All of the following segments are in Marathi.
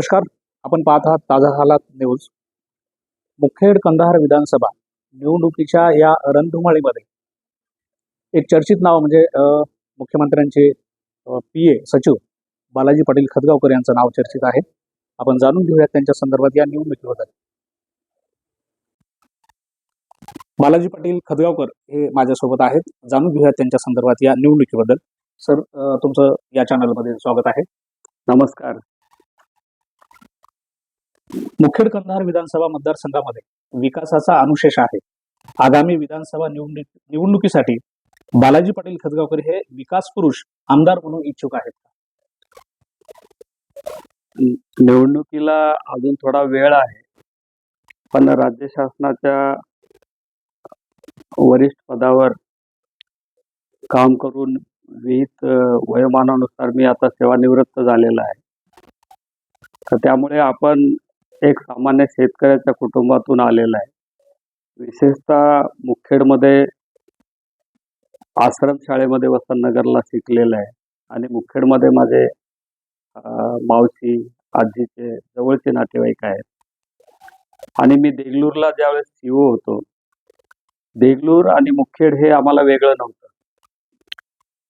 नमस्कार. आपण पाहत आहात ताजा हालात न्यूज मुखेड कंधार विधानसभा निवडणुकीच्या या रणधुमाळीमध्ये एक चर्चित नाव म्हणजे मुख्यमंत्र्यांचे पी ए सचिव बालाजी पाटील खतगावकर यांचं नाव चर्चित आहे. आपण जाणून घेऊयात त्यांच्या संदर्भात या निवडणुकीबद्दल. बालाजी पाटील खतगावकर हे माझ्यासोबत आहेत. जाणून घेऊयात त्यांच्या संदर्भात या निवडणुकीबद्दल. सर तुमचं या चॅनलमध्ये स्वागत आहे. नमस्कार. मुखेड कंधार विधानसभा मतदारसंघामध्ये विकासाचा अनुशेष आहे. आगामी विधानसभा निवडणुकीसाठी बालाजी पाटील खतगावकर हे विकास पुरुष आमदार म्हणून इच्छुक आहेत निवडणुकीला अजून थोडा वेळ आहे पण राज्य शासनाच्या वरिष्ठ पदावर काम करून विहित वयोमानानुसार मी आता सेवानिवृत्त झालेला आहे. तर त्यामुळे आपण एक सामान्य शेतकऱ्याच्या कुटुंबातून आलेला आहे. विशेषतः मुखेडमध्ये आश्रम शाळेमध्ये वसंतनगरला शिकलेलं आहे. आणि मुखेडमध्ये माझे मावशी आजीचे जवळचे नातेवाईक आहेत. आणि मी देगलूरला ज्यावेळेस सीओ होतो देगलूर आणि मुखेड हे आम्हाला वेगळं नव्हतं.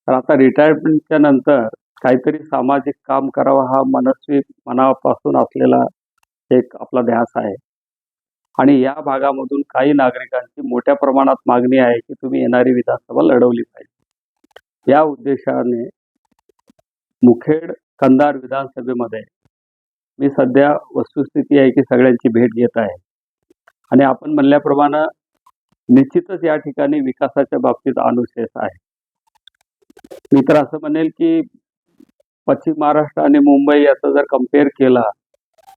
तर आता रिटायरमेंटच्या नंतर काहीतरी सामाजिक काम करावं हा मनस्वी मनापासून असलेला एक आपला ध्यास आहे. आणि या भागामधून काही नागरिकांची मोठ्या प्रमाणात मागणी आहे की तुम्ही येणारी विधानसभा लढवली पाहिजे. या उद्देशाने मुखेड कंधार विधानसभेमध्ये मी सध्या वस्तुस्थिती आहे की सगळ्यांची भेट घेत आहे. आणि आपण म्हणल्याप्रमाणे निश्चितच या ठिकाणी विकासाच्या बाबतीत अनुशेष आहे. मी तर असं म्हणेल की पश्चिम महाराष्ट्र आणि मुंबई याचा जर कंपेअर केला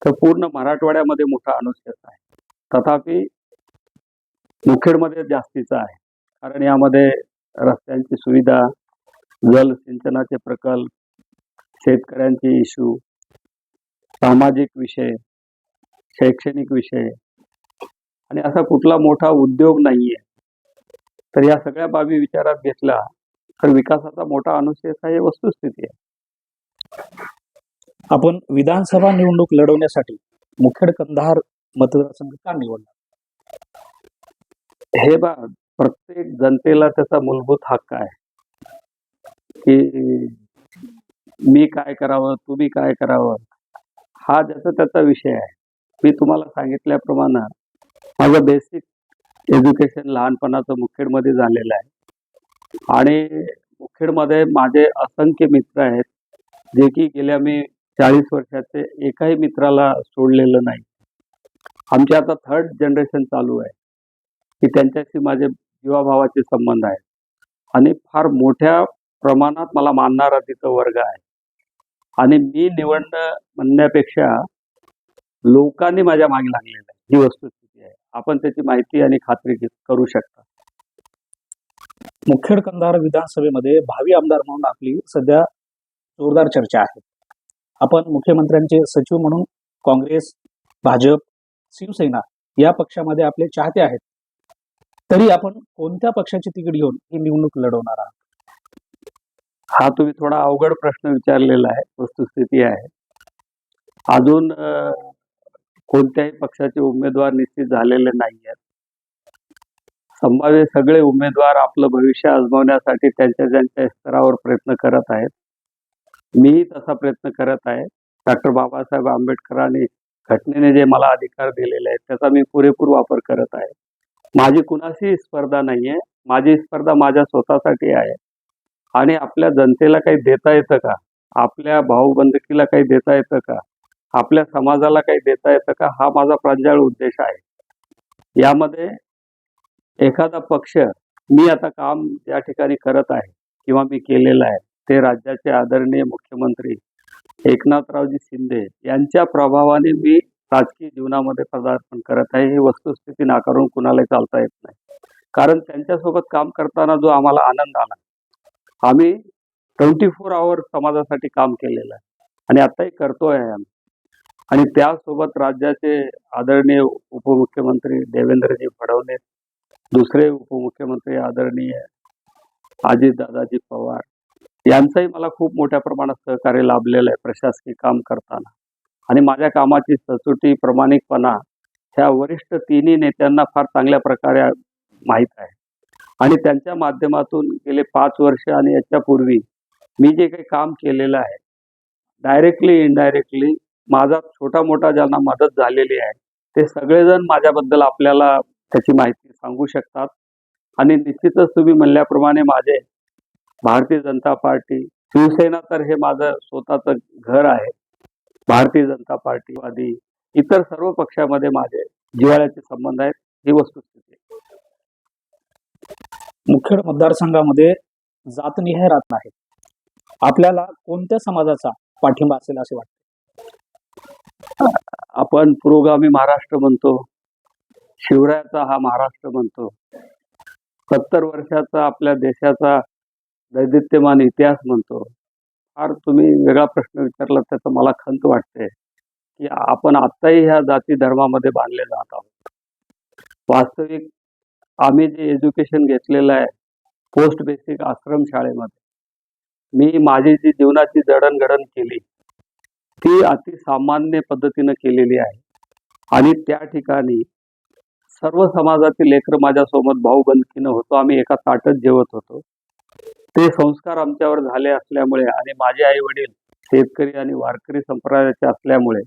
तर पूर्ण मराठवाड्यामध्ये मोठा अनुच्छेद आहे. तथापि मुखेडमध्ये जास्तीचा आहे. कारण यामध्ये रस्त्यांची सुविधा जलसिंचनाचे प्रकल्प शेतकऱ्यांचे इश्यू सामाजिक विषय शैक्षणिक विषय आणि असा कुठला मोठा उद्योग नाहीये. तर या सगळ्या बाबी विचारात घेतल्या तर विकासाचा मोठा अनुशेष आहे ही वस्तुस्थिती आहे. आपण विधानसभा निवडणूक लढवण्यासाठी मुखेड कंधार मतदारसंघ का निवडला? हे बा प्रत्येक जनतेला त्याचा मूलभूत हक्क आहे. की मी काय करावं तुम्ही काय करावं हा ज्याचा त्याचा विषय आहे. मी तुम्हाला सांगितल्याप्रमाणे माझं बेसिक एज्युकेशन लहानपणाचं मुखेडमध्ये झालेलं आहे. आणि मुखेडमध्ये माझे असंख्य मित्र आहेत जे की गेल्या मी चाळीस वर्षाचे एकाही मित्राला सोडलेलं नाही. आमचे आता थर्ड जनरेशन चालू आहे. की त्यांच्याशी माझे जीवाभावाचे संबंध आहेत. आणि फार मोठ्या प्रमाणात मला मानणारा तिथं वर्ग आहे. आणि मी निवडणं म्हणण्यापेक्षा लोकांनी माझ्या मागे लागलेलं आहे. ही वस्तुस्थिती आहे. आपण त्याची माहिती आणि खात्री करू शकता. मुखेड कंधार विधानसभेमध्ये भावी आमदार म्हणून आपली सध्या जोरदार चर्चा आहे. आपण मुख्यमंत्र्यांचे सचिव म्हणून काँग्रेस भाजप शिवसेना या पक्षामध्ये आपले चाहते आहेत. तरी आपण कोणत्या पक्षाची तिकीट घेऊन ही निवडणूक लढवणार आहात? हा तुम्ही थोडा अवघड प्रश्न विचारलेला आहे वस्तुस्थिती आहे. अजून कोणत्याही पक्षाचे उमेदवार निश्चित झालेले नाही आहेत संभाव्य सगळे उमेदवार आपलं भविष्य आजमावण्यासाठी त्यांच्या त्यांच्या स्तरावर प्रयत्न करत आहेत. मीही तसा प्रयत्न करत आहे. डॉक्टर बाबासाहेब आंबेडकरांनी घटनेने जे मला अधिकार दिलेले आहेत त्याचा मी पुरेपूर वापर करत आहे. माझी कुणाशी स्पर्धा नाही आहे माझी स्पर्धा माझ्या स्वतःसाठी आहे. आणि आपल्या जनतेला काही देता येतं का? आपल्या भाऊबंदकीला काही देता येतं का? आपल्या समाजाला काही देता येतं का? हा माझा प्रांजळ उद्देश आहे. यामध्ये एखादा पक्ष मी आता काम या ठिकाणी करत आहे किंवा मी केलेलं आहे. ते राज्याचे आदरणीय मुख्यमंत्री एकनाथरावजी शिंदे यांच्या प्रभावाने मी राजकीय जीवनामध्ये पदार्पण करत आहे. ही वस्तुस्थिती नाकारून कुणालाही चालता येत नाही. कारण त्यांच्यासोबत काम करताना जो आम्हाला आनंद आला आम्ही ट्वेंटी फोर आवर समाजासाठी काम केलेलं आहे आणि आताही करतोय आम्ही. आणि त्यासोबत राज्याचे आदरणीय उपमुख्यमंत्री देवेंद्रजी फडणवीस दुसरे उपमुख्यमंत्री आदरणीय अजितदादाजी पवार यांचंही मला खूप मोठ्या प्रमाणात सहकार्य लाभलेलं आहे प्रशासकीय काम करताना. आणि माझ्या कामाची सचोटी प्रामाणिकपणा ह्या वरिष्ठ तिन्ही नेत्यांना फार चांगल्या प्रकारे माहीत आहे. आणि त्यांच्या माध्यमातून गेले पाच वर्ष आणि याच्यापूर्वी मी जे काही काम केलेलं आहे डायरेक्टली इनडायरेक्टली माझा छोटा मोठा ज्यांना मदत झालेली आहे ते सगळेजण माझ्याबद्दल आपल्याला त्याची माहिती सांगू शकतात. आणि निश्चितच तुम्ही म्हणल्याप्रमाणे माझे भारतीय जनता पार्टी शिवसेना तर हे माझं स्वतःचं घर आहे. भारतीय जनता पार्टीवादी इतर सर्व पक्षामध्ये माझे जिव्हाळ्याचे संबंध आहेत ही वस्तुस्थिती आहे. मुखेड मतदारसंघामध्ये जातनिहाय राहत आहे आपल्याला कोणत्या समाजाचा पाठिंबा असेल असे वाटते? आपण पुरोगामी महाराष्ट्र म्हणतो शिवरायाचा हा महाराष्ट्र म्हणतो. सत्तर वर्षाचा आपल्या देशाचा दैदित्यमान इतिहास म्हणतो. फार तुम्ही वेगळा प्रश्न विचारला त्याचा मला खंत वाटते की आपण आत्ताही ह्या जाती धर्मामध्ये बांधले जात आहोत. वास्तविक आम्ही जे एज्युकेशन घेतलेलं आहे पोस्ट बेसिक आश्रम शाळेमध्ये मी माझी जी जीवनाची जडणघडण केली ती अतिसामान्य पद्धतीनं केलेली आहे. आणि त्या ठिकाणी सर्व समाजातील लेकरं माझ्यासोबत भाऊबंदकीनं होतो. आम्ही एका ताटत जेवत होतो. ते संस्कार आमच्यावर झाले असल्यामुळे आणि माझे आई वडील शेतकरी आणि वारकरी संप्रदायाचे असल्यामुळे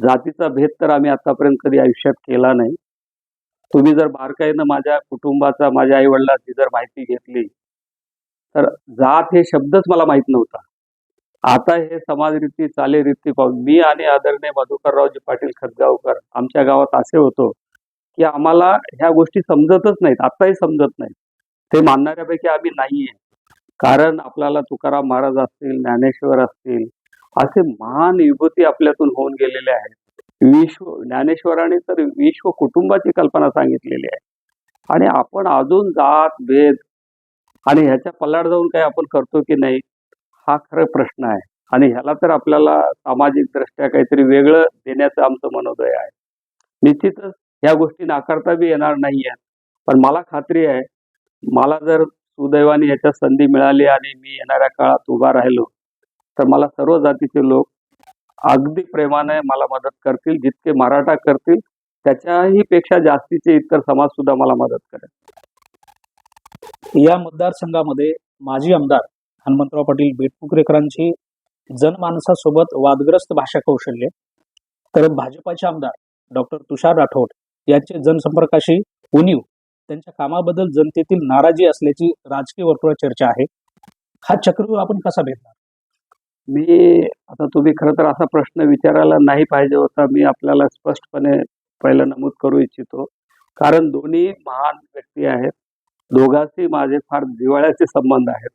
जातीचा भेद तर आम्ही आतापर्यंत कधी आयुष्यात केला नाही. तुम्ही जर बारकाईनं माझ्या कुटुंबाचा माझ्या आई वडिलांची जर माहिती घेतली तर जात हे शब्दच मला माहीत नव्हता. आता हे समाजरीती चालीरीती पाहून मी आणि आदरणीय मधुकररावजी पाटील खतगावकर आमच्या गावात असे होतो की आम्हाला ह्या गोष्टी समजतच नाहीत आताही समजत नाहीत. ते मानणाऱ्यापैकी आम्ही नाहीये. कारण आपल्याला तुकाराम महाराज असतील ज्ञानेश्वर असतील असे महान विभूती आपल्यातून होऊन गेलेले आहेत. विश्व ज्ञानेश्वराने तर विश्व कुटुंबाची कल्पना सांगितलेली आहे. आणि आपण अजून जात भेद आणि ह्याच्या पल्लाड जाऊन काही आपण करतो की नाही हा खरं प्रश्न आहे. आणि ह्याला तर आपल्याला सामाजिक दृष्ट्या काहीतरी वेगळं देण्याचं आमचं मनोदय आहे. निश्चितच ह्या गोष्टी नाकारता बी येणार नाही आहेत पण मला खात्री आहे मला जर सुदैवाने याच्यात संधी मिळाली आणि मी येणाऱ्या काळात उभा राहिलो. तर मला सर्व जातीचे लोक अगदी प्रेमाने मला मदत करतील जितके मराठा करतील त्याच्याही पेक्षा जास्तीचे इतर समाज सुद्धा मला मदत करेल. या मतदारसंघामध्ये माजी आमदार हनुमंतराव पाटील बेटपुकरेकरांची जनमानसासोबत वादग्रस्त भाषा कौशल्य तर भाजपाचे आमदार डॉक्टर तुषार राठोड यांचे जनसंपर्काशी उणीव त्यांच्या कामाबद्दल जनतेतील नाराजी असल्याची राजकीय वर्तुळात चर्चा आहे. हा चक्रव्यूह आपण कसा भेटणार? मी आता तुम्ही खरं तर असा प्रश्न विचारायला नाही पाहिजे होता. मी आपल्याला स्पष्टपणे पहिलं नमूद करू इच्छितो. कारण दोन्ही महान व्यक्ती आहेत. दोघांशी माझे फार दिवाळ्याचे संबंध आहेत.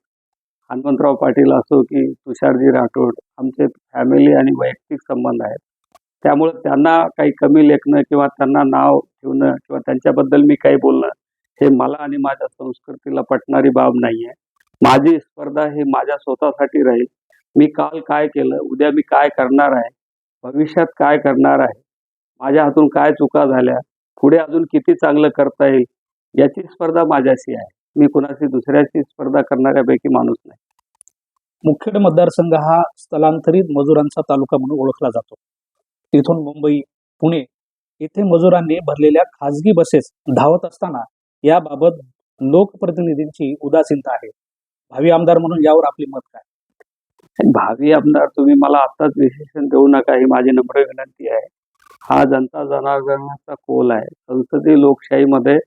हनुमंतराव पाटील असो की तुषारजी राठोड आमचे फॅमिली आणि वैयक्तिक संबंध आहेत. त्यामुळे त्यांना काही कमी लेखणं किंवा त्यांना नाव ठेवणं किंवा त्यांच्याबद्दल मी काही बोलणं हे मला आणि माझ्या संस्कृतीला पटणारी बाब नाही आहे माझी स्पर्धा ही माझ्या स्वतःसाठी राहील. मी काल काय केलं उद्या मी काय करणार आहे भविष्यात काय करणार आहे माझ्या हातून काय चुका झाल्या पुढे अजून किती चांगलं करता येईल याची स्पर्धा माझ्याशी आहे. मी कुणाशी दुसऱ्याची स्पर्धा करणाऱ्यापैकी माणूस नाही. मुखेड मतदारसंघ हा स्थलांतरित मजुरांचा तालुका म्हणून ओळखला जातो. तिथून मुंबई पुणे येथे मजुरांनी भरलेल्या खाजगी बसेस धावत असताना याबाबत लोकप्रतिनिधींची उदासीनता आहे. भावी आमदार म्हणून यावर आपले मत काय? भावी आमदार तुम्ही मला आत्ताच विशेषण देऊ नका ही माझी नम्र विनंती आहे. हा जनता जनार्दनाचा कोल आहे. संसदीय लोकशाहीमध्ये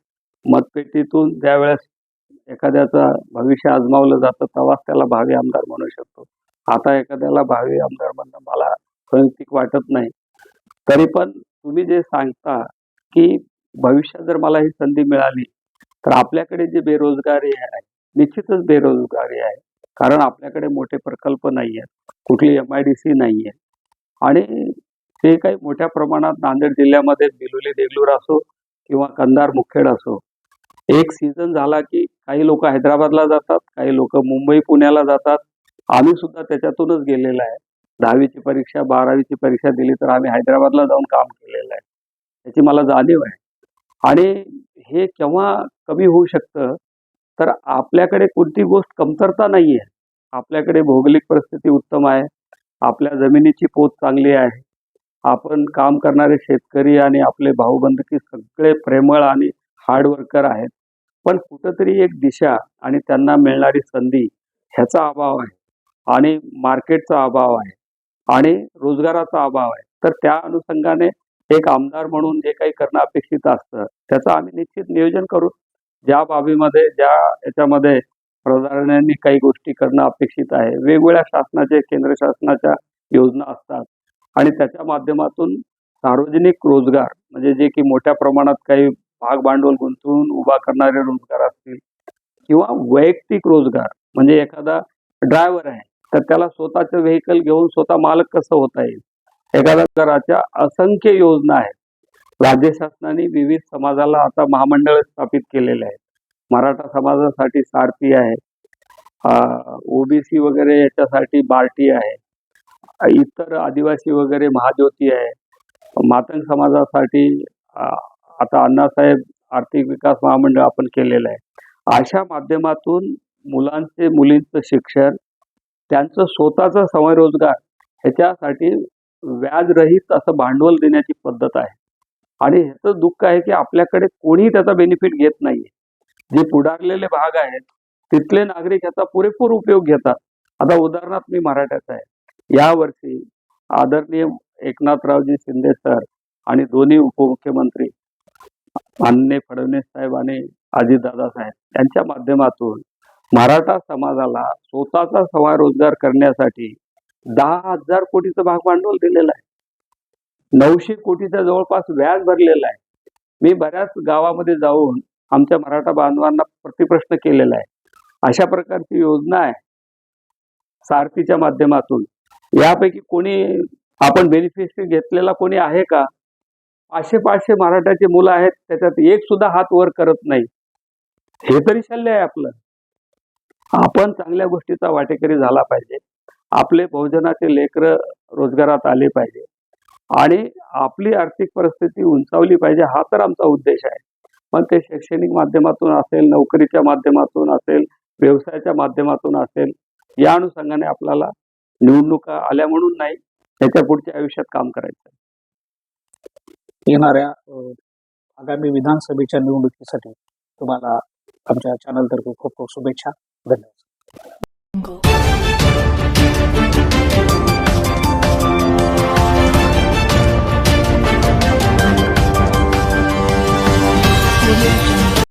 मतपेटीतून ज्यावेळेस एखाद्याचं भविष्य आजमावलं जातं तेव्हाच त्याला भावी आमदार म्हणू शकतो. आता एखाद्याला भावी आमदार म्हणणं मला संयुक्तिक वाटत नाही. तरी पण तुम्ही जे सांगता की भविष्यात जर मला ही संधी मिळाली तर आपल्याकडे जे बेरोजगारी आहे निश्चितच बेरोजगारी आहे. कारण आपल्याकडे मोठे प्रकल्प नाही आहेत कुठली एम आय डी सी नाही आहे आणि ते काही मोठ्या प्रमाणात नांदेड जिल्ह्यामध्ये बिलोली देगलूर असो किंवा कंधार मुखेड असो एक सीझन झाला की काही लोक हैदराबादला जातात काही लोक मुंबई पुण्याला जातात. आम्ही सुद्धा त्याच्यातूनच गेलेलो आहे. दहावीची परीक्षा बारावीची परीक्षा दिली तर आम्ही हैदराबादला जाऊन काम केलेलं आहे. त्याची मला जाणीव आहे. आणि हे केव्हा कमी होऊ शकतं तर आपल्याकडे कोणती गोष्ट कमतरता नाही आहे आपल्याकडे भौगोलिक परिस्थिती उत्तम आहे आपल्या जमिनीची पोत चांगली आहे आपण काम करणारे शेतकरी आणि आपले भाऊबंधकी सगळे प्रेमळ आणि हार्डवर्कर आहेत. पण कुठंतरी एक दिशा आणि त्यांना मिळणारी संधी ह्याचा अभाव आहे आणि मार्केटचा अभाव आहे आणि रोजगाराचा अभाव आहे. तर त्या अनुषंगाने एक आमदार म्हणून जे काही करणं अपेक्षित असतं त्याचं आम्ही निश्चित नियोजन करू. ज्या बाबीमध्ये ज्या याच्यामध्ये प्रधानांनी काही गोष्टी करणं अपेक्षित आहे वेगवेगळ्या शासनाचे केंद्र शासनाच्या योजना असतात. आणि त्याच्या माध्यमातून सार्वजनिक रोजगार म्हणजे जे की मोठ्या प्रमाणात काही भाग भांडवल गुंतवून उभा करणारे रोजगार असतील किंवा वैयक्तिक रोजगार म्हणजे एखादा ड्रायव्हर आहे तर त्याला स्वतःचं व्हेकल घेऊन स्वतः मालक कसं होता येईल? एखाद्या घराच्या असंख्य योजना आहेत. राज्य शासनाने विविध समाजाला आता महामंडळ स्थापित केलेले आहेत. मराठा समाजासाठी सारथी आहे. ओबीसी वगैरे याच्यासाठी बार्टी आहे. इतर आदिवासी वगैरे महाज्योती आहे. मातंग समाजासाठी आता अण्णासाहेब आर्थिक विकास महामंडळ आपण केलेलं आहे. अशा माध्यमातून मुलांचे मुलींचं शिक्षण त्यांचं स्वतःचा स्वयंरोजगार ह्याच्यासाठी व्याजरहित असं भांडवल देण्याची पद्धत आहे. आणि ह्याचं दुःख आहे की आपल्याकडे कोणीही त्याचा बेनिफिट घेत नाहीये. जे पुढारलेले भाग आहेत तिथले नागरिक ह्याचा पुरेपूर उपयोग घेतात. आता उदाहरणार्थ मी मराठ्याचा आहे. यावर्षी आदरणीय एकनाथरावजी शिंदे सर आणि दोन्ही उपमुख्यमंत्री माननीय फडणवीस साहेब आणि अजितदादा साहेब यांच्या माध्यमातून मराठा समाजाला स्वतःचा स्वयंरोजगार करण्यासाठी दहा हजार कोटीचं भाग भांडवल दिलेलं आहे. नऊशे कोटीचा जवळपास व्याज भरलेला आहे. मी बऱ्याच गावामध्ये जाऊन आमच्या मराठा बांधवांना प्रतिप्रश्न केलेला आहे. अशा प्रकारची योजना आहे. सारथीच्या माध्यमातून. यापैकी कोणी आपण बेनिफिशरी घेतलेला कोणी आहे का? पाचशे पाचशे मराठाचे मुलं आहेत त्याच्यात एक सुद्धा हात वर करत नाही. हे तरी शल्य आहे आपलं. आपण चांगल्या गोष्टीचा वाटेकरी झाला पाहिजे. आपले बहुजनाचे लेकर रोजगारात आले पाहिजे. आणि आपली आर्थिक परिस्थिती उंचावली पाहिजे हा तर आमचा उद्देश आहे. पण ते शैक्षणिक माध्यमातून असेल नोकरीच्या माध्यमातून असेल व्यवसायाच्या माध्यमातून असेल या अनुषंगाने आपल्याला निवडणुका आल्या म्हणून नाही त्याच्या पुढच्या आयुष्यात काम करायचं येणाऱ्या आगामी विधानसभेच्या निवडणुकीसाठी तुम्हाला आमच्या चॅनलतर्फे खूप खूप शुभेच्छा. धन्यवाद. Yeah. you.